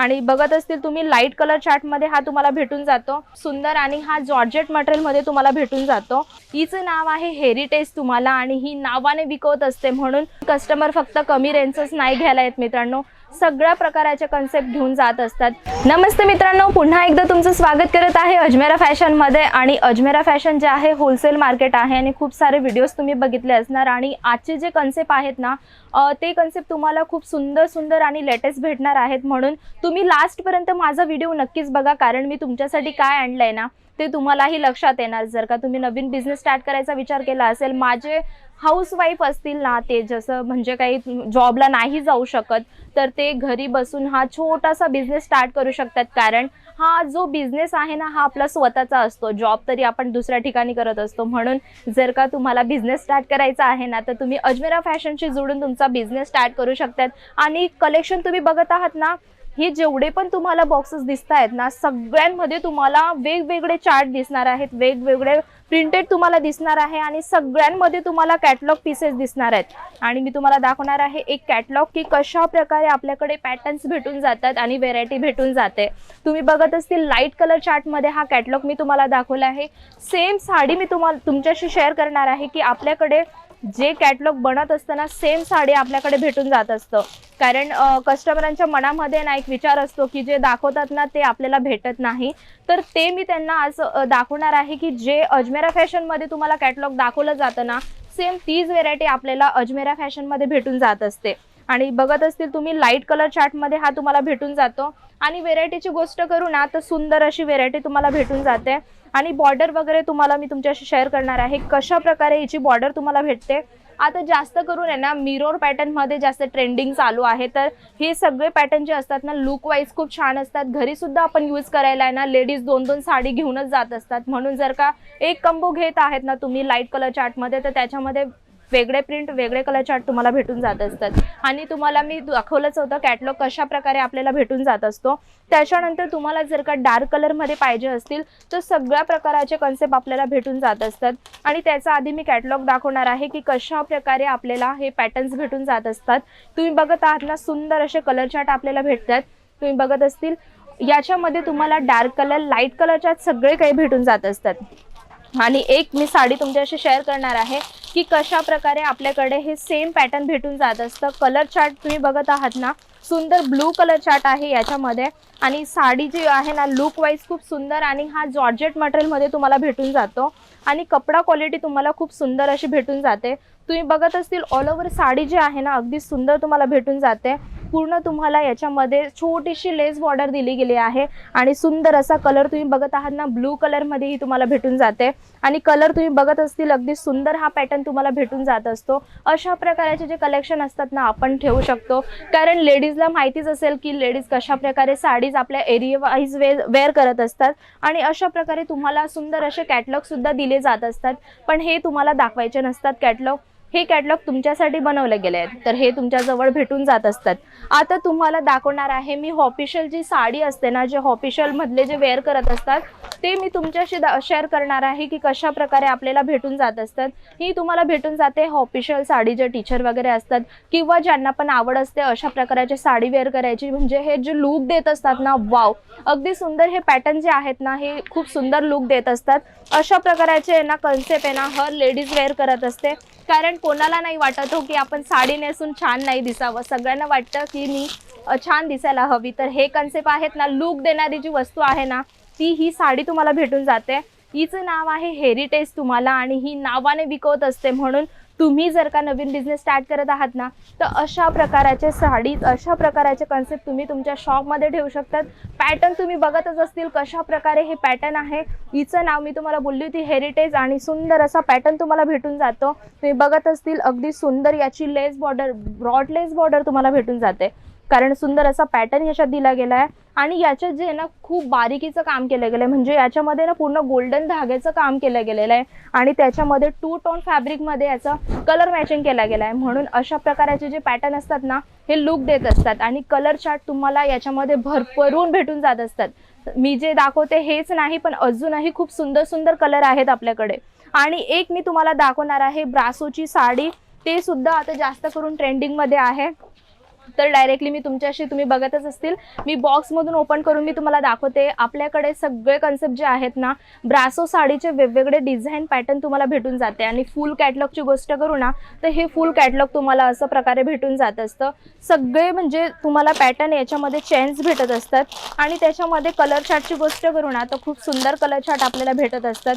आणि बघत असतील तुम्ही लाइट कलर चार्टमध्ये हा तुम्हाला भेटून जातो. सुंदर आणि हा जॉर्जेट मटेरियलमध्ये तुम्हाला भेटून जातो. हिचं नाव आहे हेरिटेज तुम्हाला आणि ही नावाने विकवत असते म्हणून कस्टमर फक्त कमी रेंजच नाही घ्यायला येत मित्रांनो. सगळ्या प्रकाराचे कन्सेप्ट घेऊन जात असतात. नमस्ते मित्रांनो पुन्हा एकदा तुमचं स्वागत करत आहे अजमेरा फॅशनमध्ये आणि अजमेरा फॅशन जे आहे होलसेल मार्केट आहे आणि खूप सारे व्हिडिओज तुम्ही बघितले असणार. आणि आजचे जे कन्सेप्ट आहेत ना ते कन्सेप्ट तुम्हाला खूप सुंदर सुंदर आणि लेटेस्ट भेटणार आहेत. म्हणून तुम्ही लास्टपर्यंत माझा व्हिडिओ नक्कीच बघा कारण मी तुमच्यासाठी काय आणलं आहे ना ते तुम्हालाही लक्षात येणार. जर का तुम्ही नवीन बिझनेस स्टार्ट करायचा विचार केला असेल माझे हाऊसवाईफ असतील ना ते जसं म्हणजे काही जॉबला नाही जाऊ शकत तर ते घरी बसून हा छोटासा बिझनेस स्टार्ट करू शकतात. कारण हा जो बिझनेस आहे ना हा आपला स्वतःचा असतो. जॉब तरी आपण दुसऱ्या ठिकाणी करत असतो. म्हणून जर का तुम्हाला बिझनेस स्टार्ट करायचा आहे ना तर तुम्ही अजमेरा फॅशनशी जोडून तुमचा बिझनेस स्टार्ट करू शकतात. आणि कलेक्शन तुम्ही बघत आहात ना हे जेवढे पण तुम्हाला बॉक्सेस दिसत आहेत ना सगळ्यांमध्ये तुम्हाला वेगवेगळे चार्ट दिसणार आहेत वेगवेगळे प्रिंटेड तुम्हाला दिसणार आहे आणि सगळ्यांमध्ये तुम्हाला कॅटलॉग पीसेस दिसणार आहेत. आणि मी तुम्हाला दाखवणार आहे एक कॅटलॉग की कशा प्रकारे आपल्याकडे पॅटर्न्स भेटून जातात आणि व्हेरायटी भेटून जाते. तुम्ही बघत असतील लाइट कलर चार्टमध्ये हा कॅटलॉग मी तुम्हाला दाखवला आहे. सेम साडी मी तुम्हाला तुमच्याशी शेअर करणार आहे की आपल्याकडे जे कॅटलॉग बनत असतं ना सेम साडी आपल्याकडे भेटून जात असतं. कारण कस्टमरांच्या मनामध्ये ना एक विचार असतो की जे दाखवतात ना ते आपल्याला भेटत नाही. तर ते मी त्यांना आज दाखवणार आहे की जे अजमेरा फॅशनमध्ये तुम्हाला कॅटलॉग दाखवलं जातं ना सेम तीच व्हेरायटी आपल्याला अजमेरा फॅशनमध्ये भेटून जात असते. आणि बघत असतील तुम्ही लाइट कलर चार्टमध्ये हा तुम्हाला भेटून जातो. आणि व्हेरायटीची गोष्ट करू ना तर सुंदर अशी व्हेरायटी तुम्हाला भेटून जाते. आणि बॉर्डर वगैरे तुम्हाला मी तुमच्याशी शेअर करणार आहे. कशा प्रकारे याची बॉर्डर तुम्हाला भेटते? आता जास्त करून आहे ना मिरोर पॅटर्नमध्ये जास्त ट्रेंडिंग चालू आहे. तर हे सगळे पॅटर्न जे असतात ना लुक वाईज खूप छान असतात. घरी सुद्धा आपण यूज करायला आहे ना लेडीज दोन दोन साडी घेऊनच जात असतात. म्हणून जर का एक कंबो घेत आहेत ना तुम्ही लाइट कलर चार्टमध्ये तर त्याच्यामध्ये वेगळे प्रिंट वेगळे कलर चार्ट तुम्हाला भेटून जात असतात. आणि तुम्हाला मी दाखवलंच होतं कॅटलॉग कशा प्रकारे आपल्याला भेटून जात असतो. त्याच्यानंतर तुम्हाला जर का डार्क कलरमध्ये पाहिजे असतील तर सगळ्या प्रकाराचे कन्सेप्ट आपल्याला भेटून जात असतात. आणि त्याचा आधी मी कॅटलॉग दाखवणार आहे की कशा प्रकारे आपल्याला हे पॅटर्न्स भेटून जात असतात. तुम्ही बघत आहात ना सुंदर असे कलर चार्ट आपल्याला भेटतात. तुम्ही बघत असतील याच्यामध्ये तुम्हाला डार्क कलर लाइट कलरच्या सगळे काही भेटून जात असतात. आणि एक मी साडी तुमच्याशी शेअर करणार आहे. की कशा प्रकारे आपल्याकडे हे सेम पॅटर्न भेटून जात असतं. कलर चार्ट तुम्ही बघत आहात ना सुंदर ब्लू कलर चार्ट आहे याच्यामध्ये. आणि साडी जी आहे ना लुक वाईज खूप सुंदर आणि हा जॉर्जेट मटेरियलमध्ये तुम्हाला भेटून जातो. आणि कपडा क्वालिटी तुम्हाला खूप सुंदर अशी भेटून जाते. तुम्ही बघत असतील ऑल ओव्हर साडी जी आहे ना अगदी सुंदर तुम्हाला भेटून जाते. पूर्ण तुम्हाला याच्यामध्ये छोटीशी लेस बॉर्डर दिली गेली आहे. आणि सुंदर असा कलर तुम्ही बघत आहात ना ब्लू कलरमध्येही तुम्हाला भेटून जाते. आणि कलर तुम्ही बघत असतील अगदी सुंदर हा पॅटर्न तुम्हाला भेटून जात असतो. अशा प्रकारचे जे कलेक्शन असतात ना आपण ठेवू शकतो. कारण लेडीजला माहितीच असेल की लेडीज कशा प्रकारे साडीज आपल्या एरिया वाईज वे वेअर करत असतात. आणि अशा प्रकारे तुम्हाला सुंदर असे कॅटलॉग सुद्धा दिले जात असतात. पण हे तुम्हाला दाखवायचे नसतात कॅटलॉग हे कॅटलॉग तुमच्यासाठी बनवले गेले आहेत. तर हे तुमच्याजवळ भेटून जात असतात. आता तुम्हाला दाखवणार आहे मी ऑफिशियल जी साडी असते ना जे ऑफिशियल मधले जे वेअर करत असतात ते मी तुमच्याशी शेअर करणार आहे की कशा प्रकारे आपल्याला भेटून जात असतात. ही तुम्हाला भेटून जाते ऑफिशियल साडी जे टीचर वगैरे असतात किंवा ज्यांना पण आवड असते अशा प्रकारचे साडी वेअर करायची. म्हणजे हे जे लुक देत असतात ना वाव अगदी सुंदर हे पॅटर्न जे आहेत ना हे खूप सुंदर लुक देत असतात. अशा प्रकारचे ना कन्सेप्ट आहे ना हर लेडीज वेअर करत असते. कारण कोणाला नाही वाटत हो की आपण साडी नेसून छान नाही दिसावं. सगळ्यांना वाटतं की मी छान दिसायला हवी. तर हे कन्सेप्ट आहेत ना लुक देणारी जी वस्तू आहे ना ती ही साडी तुम्हाला भेटून जाते. हिचं नाव आहे हेरिटेज तुम्हाला आणि ही नावाने विकवत असते म्हणून तुम्ही जर का नवीन बिझनेस स्टार्ट करत आहात ना तर अशा प्रकाराचे साडी अशा प्रकाराचे कन्सेप्ट तुम्ही तुमच्या शॉपमध्ये ठेवू शकतात. पॅटर्न तुम्ही बघतच असतील कशा प्रकारे हे पॅटर्न आहे. हिचं नाव मी तुम्हाला बोलली होती हेरिटेज आणि सुंदर असा पॅटर्न तुम्हाला भेटून जातो. तुम्ही बघत असतील अगदी सुंदर याची lace border broad lace border तुम्हाला भेटून जाते. कारण सुंदर असा पॅटर्न याच्यात दिला गेला आहे आणि याच्यात जे आहे ना खूप बारीकीचं काम केलं गेलं आहे म्हणजे याच्यामध्ये ना पूर्ण गोल्डन धाग्याचं काम केलं गेलेलं आहे. आणि त्याच्यामध्ये टू टोन फॅब्रिकमध्ये याचं कलर मॅचिंग केला गेला आहे म्हणून अशा प्रकारचे जे पॅटर्न असतात ना हे लुक देत असतात. आणि कलर चार्ट तुम्हाला याच्यामध्ये भरभरून भेटून जात असतात. मी जे दाखवते हेच नाही पण अजूनही खूप सुंदर सुंदर कलर आहेत आपल्याकडे. आणि एक मी तुम्हाला दाखवणार आहे ब्रासोची साडी. ते सुद्धा आता जास्त करून ट्रेंडिंगमध्ये आहे. तर डायरेक्टली मी तुमच्याशी तुम्ही बघतच असतील. मी बॉक्समधून ओपन करून मी तुम्हाला दाखवते. आपल्याकडे सगळे कन्सेप्ट जे आहेत ना ब्रासो साडीचे वेगवेगळे डिझाईन पॅटर्न तुम्हाला भेटून जाते. आणि फुल कॅटलॉगची गोष्ट करू ना तर हे फुल कॅटलॉग तुम्हाला असं प्रकारे भेटून जात असतं. सगळे म्हणजे तुम्हाला पॅटर्न याच्यामध्ये चेन्स भेटत असतात. आणि त्याच्यामध्ये कलर चार्टची गोष्ट करू ना तर खूप सुंदर कलर चार्ट आपल्याला भेटत असतात.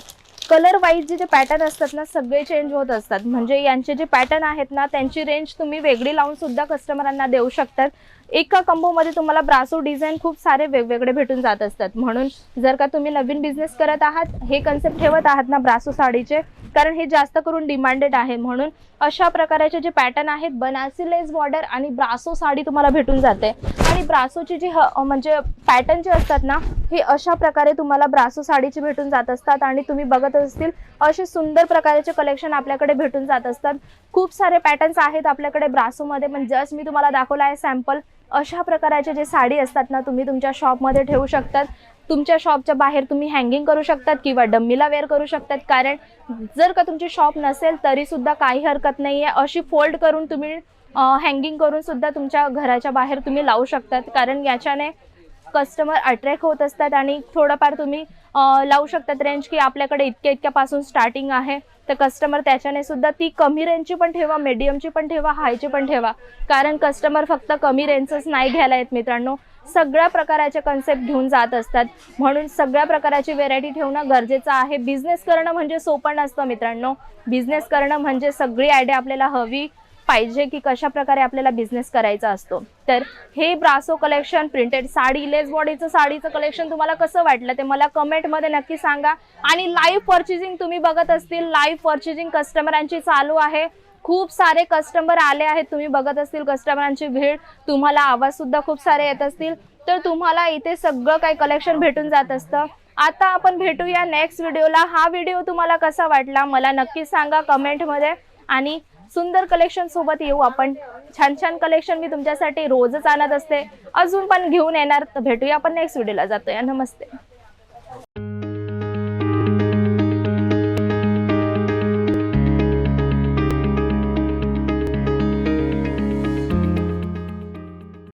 कलर वाईज जे जे पॅटर्न असतात ना सगळे चेंज होत असतात. म्हणजे यांचे जे पॅटर्न आहेत ना त्यांची रेंज तुम्ही वेगळी लावून सुद्धा कस्टमरांना देऊ शकतात. एका कंबोमध्ये तुम्हाला ब्रासो डिझाईन खूप सारे वेगवेगळे भेटून जात असतात. म्हणून जर का तुम्ही नवीन बिझनेस करत आहात हे कन्सेप्ट ठेवत आहात ना ब्रासो साडीचे कारण हे जास्त करून डिमांडेड आहे. म्हणून अशा प्रकारचे जे पॅटर्न आहेत बनारसी लेस बॉर्डर आणि ब्रासो साडी तुम्हाला भेटून जाते. आणि ब्रासोची जी ह म्हणजे पॅटर्न जे असतात ना हे अशा प्रकारे तुम्हाला ब्रासो साडीचे भेटून जात असतात. आणि तुम्ही बघत असतील असे सुंदर प्रकारचे कलेक्शन आपल्याकडे भेटून जात असतात. खूप सारे पॅटर्न्स आहेत आपल्याकडे ब्रासोमध्ये पण जस्ट मी तुम्हाला दाखवलं आहे सॅम्पल अशा प्रकारचे जे साडी असतात ना तुम्ही तुमच्या शॉपमध्ये ठेवू शकतात. तुमच्या शॉपच्या बाहेर तुम्ही हँगिंग करू शकतात किंवा डम्मीला वेअर करू शकतात. कारण जर का तुमची शॉप नसेल तरी सुद्धा काही हरकत नाही आहे अशी फोल्ड करून तुम्ही हँगिंग करून सुद्धा तुमच्या घराच्या बाहेर तुम्ही लावू शकतात. कारण याच्याने कस्टमर अट्रॅक्ट होत असतात आणि थोडंफार तुम्ही लावू शकतात. रेंज की आपल्याकडे इतक्या इतक्यापासून स्टार्टिंग आहे. तर कस्टमर त्याच्याने सुद्धा ती कमी रेंजची पण ठेवा मीडियमची पण ठेवा हायची पण ठेवा. कारण कस्टमर फक्त कमी रेंजच नाही घ्यायला येत मित्रांनो. सगळ्या प्रकाराचे कन्सेप्ट घेऊन जात असतात. म्हणून सगळ्या प्रकाराची व्हेरायटी ठेवणं गरजेचं आहे. बिझनेस करणं म्हणजे सोपं नसतं मित्रांनो. बिझनेस करणं म्हणजे सगळी आयडिया आपल्याला हवी. पाहिजे की कशा प्रकारे आपल्याला बिझनेस करायचा असतो. तर हे Brasso collection printed sari lace बॉडीचं साडीचं कलेक्शन तुम्हाला कसं वाटलं ते मला कमेंटमध्ये नक्की सांगा. आणि लाईव्ह पर्चेसिंग तुम्ही बघत असतील लाईव्ह पर्चेसिंग कस्टमरांची चालू आहे. खूप सारे कस्टमर आले आहेत तुम्ही बघत असतील कस्टमरांची भीड तुम्हाला आवाज सुद्धा खूप सारे येत असतील. तर तुम्हाला इथे सगळं काही कलेक्शन भेटून जात असतं. आता आपण भेटूया नेक्स्ट व्हिडिओला हा व्हिडिओ तुम्हाला कसा वाटला मला नक्की सांगा कमेंटमध्ये आणि सुंदर कलेक्शन सोबत येऊ आपण. छान छान कलेक्शन मी तुमच्यासाठी रोजच आणत असते. अजून पण घेऊन येणार. तर भेटूया आपण नेक्स्ट व्हिडिओला जातोय. नमस्ते.